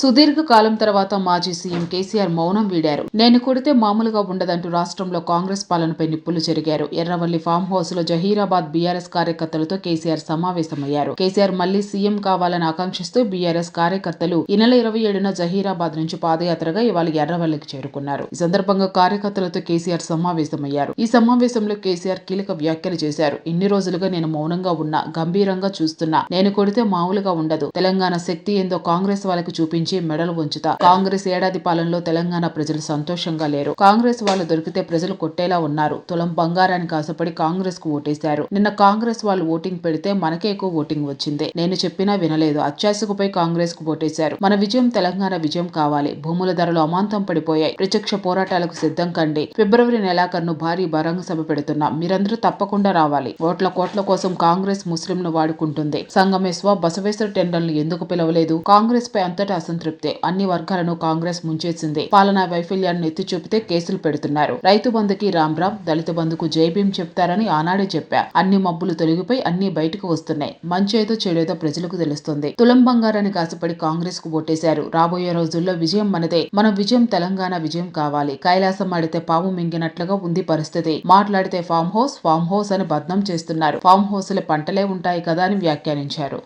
సుదీర్ఘ కాలం తర్వాత మాజీ సీఎం కేసీఆర్ మౌనం వీడారు. నేను కొడితే మామూలుగా ఉండదంటూ రాష్ట్రంలో కాంగ్రెస్ పాలనపై నిప్పులు జరిగారు ఎర్రవల్లి ఫామ్ హౌస్లో జహీరాబాద్ బీఆర్ఎస్ కార్యకర్తలతో కేసీఆర్ సమావేశమయ్యారు. కేసీఆర్ మళ్ళీ సీఎం కావాలని ఆకాంక్షిస్తూ బీఆర్ఎస్ కార్యకర్తలు ఈ నెల ఇరవై ఏడున జహీరాబాద్ నుంచి పాదయాత్రగా ఇవాళ ఎర్రవల్లికి చేరుకున్నారు. ఈ సందర్భంగా కార్యకర్తలతో కేసీఆర్ సమావేశమయ్యారు. ఈ సమావేశంలో కేసీఆర్ కీలక వ్యాఖ్యలు చేశారు. ఇన్ని రోజులుగా నేను మౌనంగా ఉన్నా గంభీరంగా చూస్తున్నా. నేను కొడితే మామూలుగా ఉండదు. తెలంగాణ శక్తి ఏందో కాంగ్రెస్ వాళ్ళకి చూపించి మెడలు ఉంచుతా కాంగ్రెస్ ఏడాది పాలనలో తెలంగాణ ప్రజలు సంతోషంగా లేరు. కాంగ్రెస్ వాళ్ళు దొరికితే ప్రజలు కొట్టేలా ఉన్నారు. తులం బంగారానికి ఆశపడి కాంగ్రెస్కు ఓటేశారు. నిన్న కాంగ్రెస్ వాళ్ళు ఓటింగ్ పెడితే మనకే ఎక్కువ ఓటింగ్ వచ్చింది. నేను చెప్పినా వినలేదు. అత్యాశకు కాంగ్రెస్కు ఓటేశారు. మన విజయం తెలంగాణ విజయం కావాలి. భూముల ధరలు అమాంతం పడిపోయాయి. ప్రత్యక్ష పోరాటాలకు సిద్ధం కండి. ఫిబ్రవరి నెలాఖరును భారీ బహిరంగ సభ పెడుతున్నాం. మీరందరూ తప్పకుండా రావాలి. ఓట్ల కోట్ల కోసం కాంగ్రెస్ ముస్లింను వాడుకుంటుంది. సంగమేశ్వ బసవేశ్వర టెండర్లు ఎందుకు పిలవలేదు? కాంగ్రెస్ పై అంతటా అసంతృప్తి అన్ని వర్గాలను కాంగ్రెస్ ముంచేసింది. పాలనా వైఫల్యాన్ని ఎత్తి చూపితే కేసులు పెడుతున్నారు. రైతు బంధుకి రామ్ రామ్ దళిత బంధుకు జైభీం చెప్తారని ఆనాడే చెప్పా. అన్ని మబ్బులు తొలగిపోయి అన్ని బయటకు వస్తున్నాయి. మంచేదో చెడేదో ప్రజలకు తెలుస్తుంది. తులం బంగారాన్ని ఆశపడి కాంగ్రెస్కు ఓటేశారు. రాబోయే రోజుల్లో విజయం మనదే. మన విజయం తెలంగాణ విజయం కావాలి. కైలాసం ఆడితే పాము మింగినట్లుగా ఉంది పరిస్థితి. మాట్లాడితే ఫామ్ హౌస్ ఫామ్ హౌస్ అని బద్నం చేస్తున్నారు. ఫామ్ హౌస్ల పంటలే ఉంటాయి కదా అని వ్యాఖ్యానించారు.